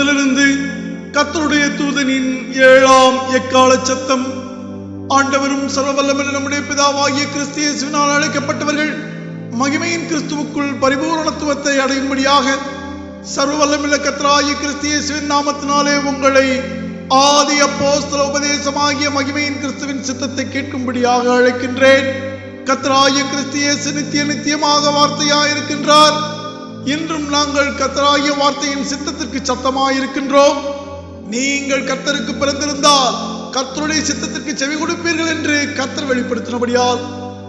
பரலோகத்திலிருந்து கத்தருடைய தூதனின் ஏழாம் எக்கால சத்தம். ஆண்டவரும் சர்வவல்லமன நம்முடைய பிதாவாகிய கிறிஸ்து அழைக்கப்பட்டவர்கள் மகிமையின் கிறிஸ்துவுக்குள் பரிபூரணத்துவத்தை அடையும்படியாக சர்வவல்லமில்ல கர்த்தராகிய கிறிஸ்து நாமத்தினாலே உங்களை ஆதி அப்போஸ்தல உபதேசமாகிய மகிமையின் கிறிஸ்துவின் சித்தத்தை கேட்கும்படியாக அழைக்கின்றேன். கர்த்தராகிய கிறிஸ்தியேசு நித்திய நித்தியமாக வார்த்தையாயிருக்கின்றார். இன்றும் நாங்கள் கத்தராகிய வார்த்தையின் சித்தத்திற்கு சத்தமாயிருக்கின்றோம். நீங்கள் கர்த்தருக்கு பிறந்திருந்தால் கர்த்தருடைய சித்தத்திற்கு செவி கொடுப்பீர்கள் என்று கர்த்தர் வெளிப்படுத்தினபடியால்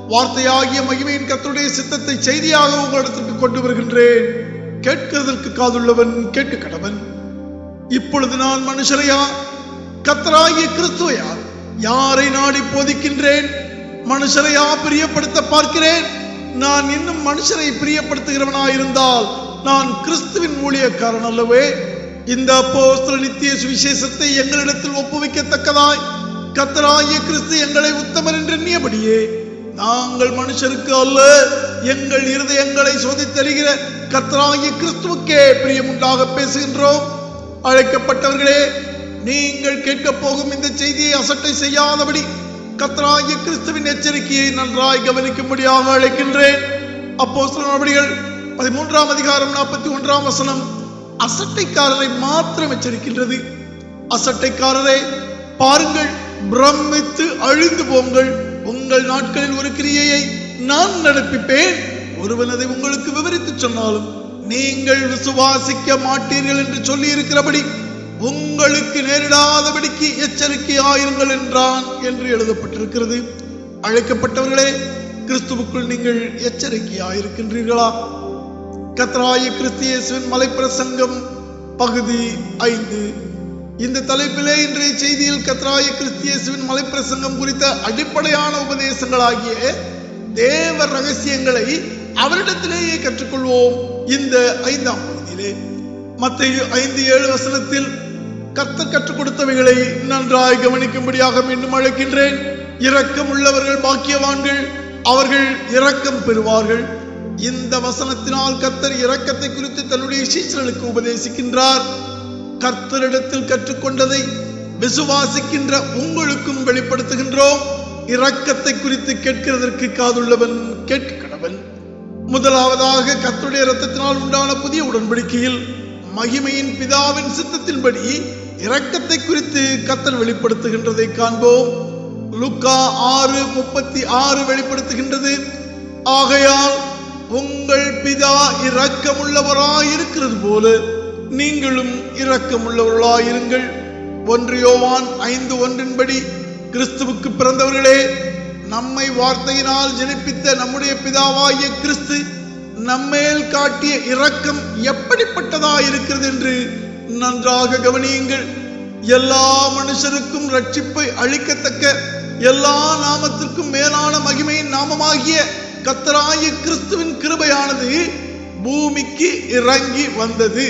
வார்த்தையாகிய மகிமையின் கர்த்தருடைய சித்தத்தை செய்தியாக உங்களிடத்திற்கு கொண்டு வருகின்றேன். கேட்கிறதற்கு காதுள்ளவன் கேட்டு கடவன் இப்பொழுது நான் மனுஷரையா? கத்தராகிய கிறிஸ்துவையா? யாரை நாடி போதிக்கின்றேன்? மனுஷரையா பிரியப்படுத்த பார்க்கிறேன்? நான் இன்னும் மனுஷரை பிரியப்படுத்துகிறவனாயிருந்தால் நான் கிறிஸ்துவின் ஊழியக்காரன் அல்லவே இந்த அப்போஸ்தல நித்திய சுவிசேஷத்தை எங்களிடத்தில் ஒப்புவிக்கத்தக்கதாய் கத்தராகிய கிறிஸ்து எங்களை உத்தமர் என்று எண்ணியபடியே நாங்கள் மனுஷருக்கு அல்ல எங்கள் இருதயங்களை சோதித்தருகிற கத்தராகிய கிறிஸ்துவுக்கே பிரியமுண்டாக பேசுகின்றோம். அழைக்கப்பட்டவர்களே நீங்கள் கேட்கப் போகும் இந்த செய்தியை அசட்டை செய்யாதபடி கத்தராகிய கிறிஸ்துவின் எச்சரிக்கையை நன்றாய் கவனிக்கும்படியாக அழைக்கின்றேன். அப்போ நடவடிகள் பதிமூன்றாம் அதிகாரம் நாற்பத்தி ஒன்றாம் வசனம் அசட்டைக்காரரை மாத்திரம் எச்சரிக்கின்றது. அசட்டைக்காரரே பாருங்கள் பிரமித்து அழிந்து போங்கள். உங்கள் நாட்களில் ஒரு கிரியையை நான் நடப்பிப்பேன். ஒருவன் அதை உங்களுக்கு விவரித்து சொன்னாலும் நீங்கள் விசுவாசிக்க மாட்டீர்கள் என்று சொல்லி இருக்கிறபடி உங்களுக்கு நேரிடாதபடிக்கு எச்சரிக்கையாயிருங்கள் என்றான் என்று எழுதப்பட்டிருக்கிறது. அழைக்கப்பட்டவர்களே கிறிஸ்துவுக்குள் நீங்கள் எச்சரிக்கையாயிருக்கின்றீர்களா? கத்ராய கிறிஸ்தியேசுவின் மலைப்பிரசங்கம் பகுதி ஐந்து. இந்த தலைப்பிலே இன்றைய செய்தியில் கத்ராய கிறிஸ்தியேசுவின் மலைப்பிரசங்கம் குறித்த அடிப்படையான உபதேசங்களாகிய தேவ ரகசியங்களை அவரிடத்திலேயே கற்றுக்கொள்வோம். இந்த ஐந்தாம் பகுதியிலே. மத்திய ஐந்து ஏழு வசனத்தில் கர்த்தர் கற்றுக் கொடுத்தவைகளை நன்றாய் கவனிக்கும்படியாக மீண்டும் அழைக்கின்றேன். இரக்கம் உள்ளவர்கள் பாக்கியவான்கள் அவர்கள் இரக்கம் பெறுவார்கள். இந்த வசனத்தினால் கர்த்தர் இரக்கத்தை குறித்து தன்னுடைய சீசர்களுக்கு உபதேசிக்கின்றார். கர்த்தரிடத்தில் கற்றுக்கொண்டதை விசுவாசிக்கின்ற உங்களுக்கும் வெளிப்படுத்துகின்றோம். இரக்கத்தை குறித்து கேட்கிறதற்கு காதுள்ளவன் கேட்க கடவன் முதலாவதாக கர்த்தருடைய இரத்தத்தினால் உண்டான புதிய உடன்படிக்கையில் மகிமையின் பிதாவின் சித்தத்தின்படி இரக்கத்தை குறித்து கத்தல் வெளிப்படுத்துகின்றதை காண்போம். லுக்கா ஆறு முப்பத்தி ஆறு வெளிப்படுத்துகின்றது. ஆகையால் உங்கள் பிதா இரக்கமுள்ளவராயிருக்கிறது போல நீங்களும் இரக்கமுள்ளவர்களாயிருங்கள். ஒன்று யோவான் ஐந்து ஒன்றின்படி கிறிஸ்துவுக்கு பிறந்தவர்களே நம்மை வார்த்தையினால் ஜனிப்பித்த நம்முடைய பிதாவாகிய கிறிஸ்து நம்மேல் காட்டிய இரக்கம் எப்படிப்பட்டதா இருக்கிறது என்று நன்றாக கவனியுங்கள். எல்லா மனுஷருக்கும் ரட்சிப்பை அளிக்கத்தக்க எல்லா நாமத்திற்கும் மேலான மகிமையின் நாமமாகிய கத்தராய கிறிஸ்துவின் கிருபையானது பூமிக்கு இறங்கி வந்தது.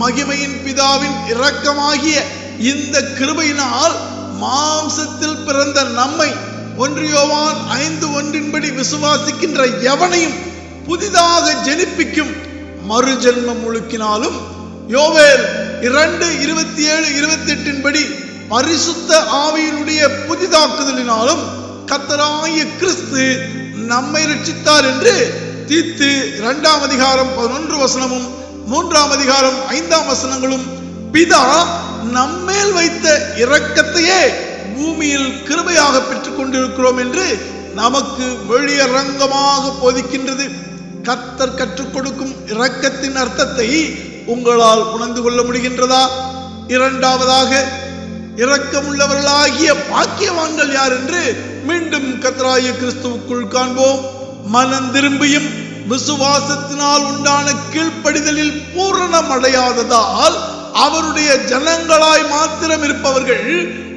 மகிமையின் பிதாவின் இரக்கமாகிய இந்த கிருபையினால் மாம்சத்தில் பிறந்த நம்மை ஒன்றியோவான் ஐந்து ஒன்றின்படி விசுவாசிக்கின்ற எவனையும் புதிதாக ஜெனிப்பிக்கும் மறுஜென்மம் முழுக்கினாலும் யோவேல் இரண்டு இருபத்தி ஏழு இருபத்தி எட்டின்படி பரிசுத்த ஆவியினுடைய புதிதாக்குதலினாலும் கத்தராய கிறிஸ்து நம்மை ரட்சித்தார் என்று தீத்து இரண்டாம் அதிகாரம் பதினொன்று வசனமும் மூன்றாம் அதிகாரம் ஐந்தாம் வசனங்களும் பிதா நம்மேல் வைத்த இரக்கத்தையே பூமியில் கிருபையாக பெற்றுக் கொண்டிருக்கிறோம் என்று நமக்கு வெளியரங்கமாக போதிக்கின்றது. கத்தர் கற்றுக் கொடுக்கும் இரக்கத்தின் அர்த்தத்தை உங்களால் உணர்ந்து கொள்ள முடிகின்றதா? இரண்டாவதாக இரக்கமுள்ளவர்களாகிய பாக்கியவான்கள் யார் என்று மீண்டும் கத்தராய கிறிஸ்துவுக்குள் காண்போம். மனம் திரும்பியும் விசுவாசத்தினால் உண்டான கீழ்ப்படிதலில் பூரணம் அடையாததால் அவருடைய ஜனங்களாய் மாத்திரம் இருப்பவர்கள்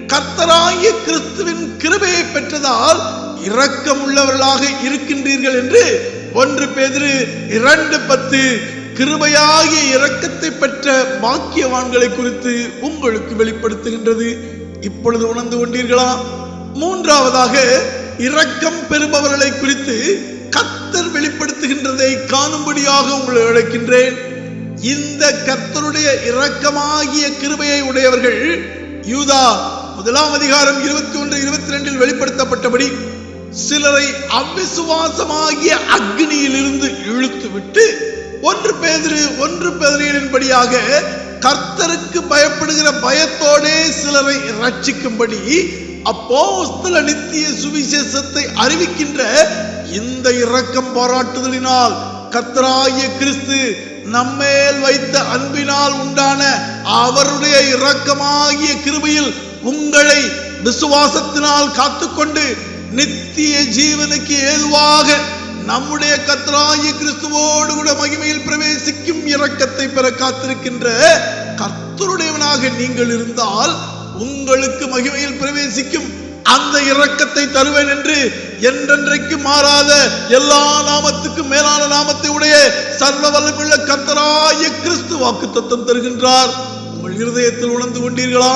கத்தராகிய கிறிஸ்துவின் கிருபையை பெற்றதால் இரக்கமுள்ளவர்களாக இருக்கின்றீர்கள் என்று ஒன்று பேதிரு இரண்டு பத்து கிருபையாகிய இரக்கத்தை பெற்ற பாக்கியவான்களை குறித்து உங்களுக்கு வெளிப்படுத்துகின்றது. இப்பொழுது உணர்ந்து கொண்டீர்களா? மூன்றாவதாக இரக்கம் பெறுபவர்களை குறித்து கத்தர் வெளிப்படுத்துகின்றதை காணும்படியாக உங்களை அழைக்கின்றேன். இந்த கத்தருடைய இரக்கமாகிய கிருபையை உடையவர்கள் யூதா முதலாம் அதிகாரம் இருபத்தி ஒன்று இருபத்தி ரெண்டில் வெளிப்படுத்தப்பட்டபடி சிலரை அவிசுவாசமாகிய அக்னியிலிருந்து இழுத்து விட்டு ஒன்று பேதிரு ஒன்று பேதிரியின்படியாக கர்த்தருக்கு பயப்படுகிற பயத்தோடே சிலரை ரட்சிக்கும்படி அப்போஸ்தல நித்திய சுவிசேஷத்தை அறிவிக்கின்ற இந்த இரக்கம் பாராட்டுதலினால் கர்த்தராகிய கிறிஸ்து நம்மேல் வைத்த அன்பினால் உண்டான அவருடைய இரக்கமாகிய கிருபையில் உங்களை விசுவாசத்தினால் காத்துக்கொண்டு நித்திய ஜீவனுக்கு ஏதுவாக நம்முடைய கர்த்தராகிய கிறிஸ்துவோடு கூட மகிமையில் பிரவேசிக்கும் இரக்கத்தை பெற காத்திருக்கின்ற கர்த்தருடையவனாக நீங்கள் இருந்தால் உங்களுக்கு மகிமையில் பிரவேசிக்கும் அந்த இரக்கத்தை தருவேன் என்று என்றென்றைக்கு மாறாத எல்லா நாமத்துக்கும் மேலான நாமத்தை உடைய சர்வ வல்லமுள்ள கத்தராய கிறிஸ்து வாக்கு தத்தம் தருகின்றார். உங்கள் இருதயத்தில் உணர்ந்து கொண்டீர்களா?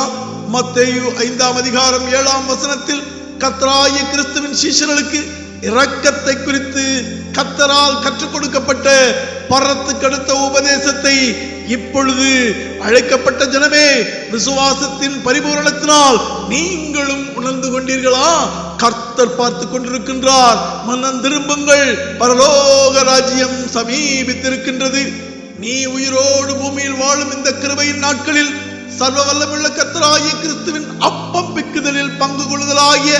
மத்தேயு ஐந்தாம் அதிகாரம் ஏழாம் வசனத்தில் கத்தராய கிறிஸ்துவின் சீஷர்களுக்கு இரக்கத்தை குறித்து கத்தரால் கற்றுக் கொடுக்கப்பட்ட பரத்துக்கு உபதேசத்தை இப்பொழுது அழைக்கப்பட்ட ஜனமே விசுவாசத்தின் பரிபூரணத்தினால் நீங்களும் உணர்ந்து கொண்டீர்களா? கர்த்தர் பார்த்து கொண்டிருக்கின்றார். மன்னன் திரும்புங்கள். பரலோக ராஜ்யம் சமீபித்திருக்கின்றது. நீ உயிரோடு பூமியில் வாழும் இந்த கிருபையின் நாட்களில் சர்வ வல்லமுள்ள கத்தராகிய கிறிஸ்துவின் அப்பம் பிக்குதலில் பங்கு கொள்ளுதலாகிய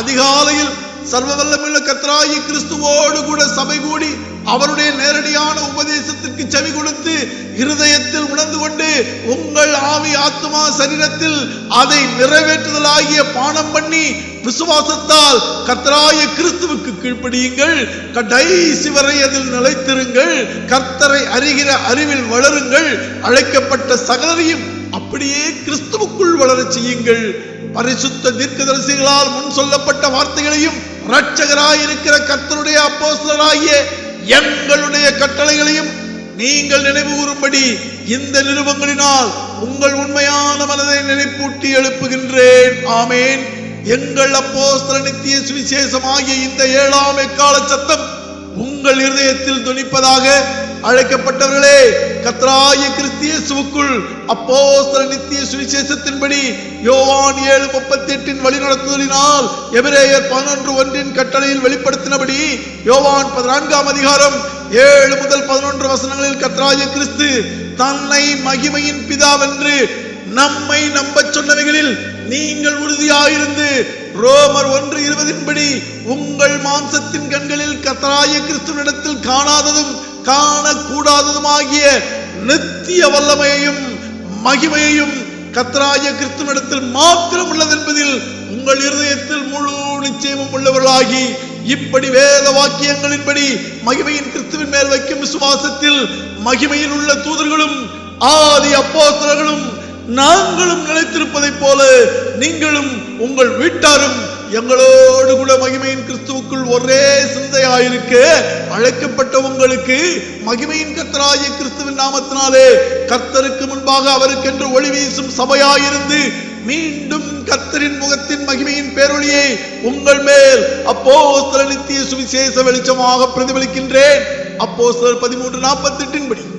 அதிகாலையில் சர்வ வல்லமுள்ள கத்ராயி கிறிஸ்துவோடு கூட சபை கூடி அவருடைய நேரடியான உபதேசத்திற்கு செவி கொடுத்து இருதயத்தில் உணர்ந்து கொண்டு உங்கள் ஆவி ஆத்மா சரீரத்தில் அதை நிறைவேற்றுதலாகிய பானம் பண்ணி விசுவாசத்தால் கத்தராய கிறிஸ்துவுக்கு கீழ்ப்படியுங்கள். கடைசி வரை அதில் நிலைத்திருங்கள். கர்த்தரை அறிகிற அறிவில் வளருங்கள். அழைக்கப்பட்ட சகலரையும் அப்படியே கிறிஸ்துவுக்குள் வளரச் செய்யுங்கள். பரிசுத்த தீர்க்கதரிசிகளால் முன் சொல்லப்பட்ட வார்த்தைகளையும் இருக்கிற கத்தருடைய அப்போஸ்தலராகிய எங்களுடைய கட்டளைகளையும் நீங்கள் நினைவு கூறும்படி இந்த நிருபங்களினால் உங்கள் உண்மையான மனதை நினைப்பூட்டி எழுப்புகின்றேன். ஆமேன். எங்கள் அப்போஸ்தல நித்திய சுவிசேஷமாகிய இந்த ஏழாம் எக்கால சத்தம் உங்கள் இருதயத்தில் துணிப்பதாக அழைக்கப்பட்டவர்களே கத்ராய கிறிஸ்தியேசுவுக்குள் அப்போ நித்திய சுவிசேஷத்தின்படி யோவான் ஏழு முப்பத்தி எட்டின் வழிநடத்துதலினால் எபிரேயர் பதினொன்று ஒன்றின் கட்டளையில் வெளிப்படுத்தினபடி யோவான் பதினான்காம் அதிகாரம் ஏழு முதல் பதினொன்று வசனங்களில் கத்ராய கிறிஸ்து தன்னை மகிமையின் பிதாவென்று நம்மை நம்பச் சொன்னவைகளில் நீங்கள் உறுதியாயிருந்து ரோமர் ஒன்று இருபதின்படி உங்கள் மாம்சத்தின் கண்களில் கத்தராய கிறிஸ்துவனிடத்தில் காணாததும் காணக்கூடாததுமாகிய நித்திய வல்லமையையும் மகிமையையும் கத்தராய கிறிஸ்துவனிடத்தில் மாத்திரம் உள்ளது என்பதில் உங்கள் இருதயத்தில் முழு நிச்சயமும் உள்ளவர்களாகி இப்படி வேத வாக்கியங்களின்படி மகிமையின் கிறிஸ்துவின் மேல் வைக்கும் விசுவாசத்தில் மகிமையில் உள்ள தூதர்களும் ஆதி அப்போஸ்தலர்களும் நாங்களும் நிலைத்திருப்பதைப் போல நீங்களும் உங்கள் வீட்டாரும் எங்களோடு கூட மகிமையின் கிறிஸ்துவுக்குள் ஒரே சிந்தையாயிருக்க அழைக்கப்பட்ட உங்களுக்கு மகிமையின் கத்தராய கிறிஸ்துவின் நாமத்தினாலே கர்த்தருக்கு முன்பாக அவருக்கென்று ஒளி வீசும் சபையாயிருந்து மீண்டும் கத்தரின் முகத்தின் மகிமையின் பேரொழியை உங்கள் மேல் அப்போ நித்திய சுவிசேஷ வெளிச்சமாக பிரதிபலிக்கின்றேன். அப்போ பதிமூன்று நாற்பத்தி எட்டின்படி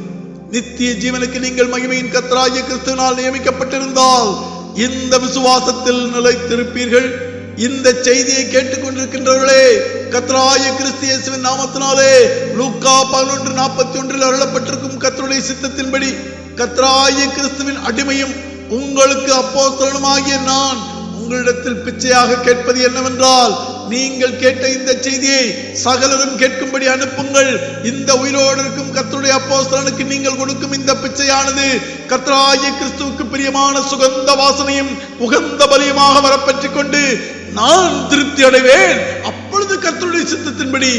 நித்திய ஜீவனுக்கு நீங்கள் மகிமையின் கத்தராய கிறிஸ்துவினால் நியமிக்கப்பட்டிருந்தால் இந்த விசுவாசத்தில் நிலைத்திருப்பீர்கள். இந்த செய்தியை கேட்டுக்கொண்டிருக்கின்றவர்களே கத்ராய கிறிஸ்து இயேசுவின் நாமத்தினாலே லூக்கா பதினொன்று நாற்பத்தி ஒன்றில் அருளப்பட்டிருக்கும் கத்தருடைய சித்தத்தின்படி கத்ராய கிறிஸ்துவின் அடிமையும் உங்களுக்கு அப்போஸ்தலனுமாகிய நான் உங்களிடத்தில் பிச்சையாக கேட்பது என்னவென்றால் நீங்கள் கேட்ட இந்த செய்தியை சகலரும் கேட்கும்படி அனுப்புங்கள். இந்த உயிரோடு இருக்கும் கத்தருடைய அப்போஸ்தலனுக்கு நீங்கள் கொடுக்கும் இந்த பிச்சையானது கத்தராய கிறிஸ்துவுக்கு பிரியமான சுகந்த வாசனையும் உகந்த பலியுமாக வரப்பெற்றுக் கொண்டு நான் திருப்தி அடைவேன். அப்பொழுது கத்தருடைய சித்தத்தின்படி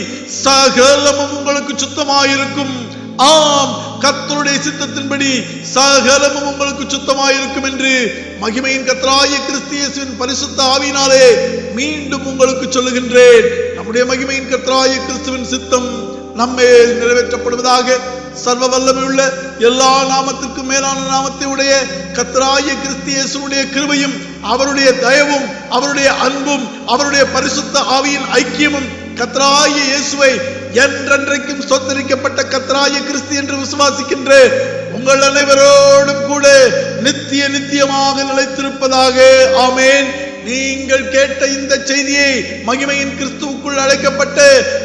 சகலமும் உங்களுக்கு சுத்தமாயிருக்கும். ஆம் கத்தருடைய சித்தத்தின்படி சகலமும் உங்களுக்கு சுத்தமாயிருக்கும் என்று மகிமையின் கத்தராய கிறிஸ்து பரிசுத்த ஆவியினாலே மீண்டும் உங்களுக்கு சொல்லுகின்றேன். நம்முடைய மகிமையின் கத்தராய கிறிஸ்துவின் சித்தம் நம்மே நிறைவேற்றப்படுவதாக சர்வ வல்லமையுள்ள எல்லா நாமத்திற்கும் மேலான நாமத்தை உடைய கத்தராய கிறிஸ்தியேசுடைய கிருபையும் அவருடைய தயவும் அவருடைய அன்பும் அவருடைய பரிசுத்த ஆவியின் ஐக்கியமும் கத்ராய இயேசுவை என்றென்றைக்கும் சொந்தரிக்கப்பட்ட கத்ராய கிறிஸ்து என்று விசுவாசிக்கின்ற உங்கள் அனைவரோடும் கூட நித்திய நித்தியமாக நிலைத்திருப்பதாக. ஆமேன். நீங்கள் கேட்ட இந்த செய்தியை மகிமையின் கிறிஸ்துவுக்குள் அழைக்கப்பட்ட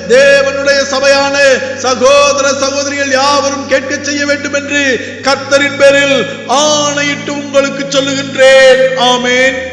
தேவனுடைய சபையான சகோதர சகோதரிகள் யாவரும் கேட்க செய்ய வேண்டும் என்று கர்த்தரின் பேரில் ஆணையிட்டு உங்களுக்கு சொல்லுகின்றேன். ஆமேன்.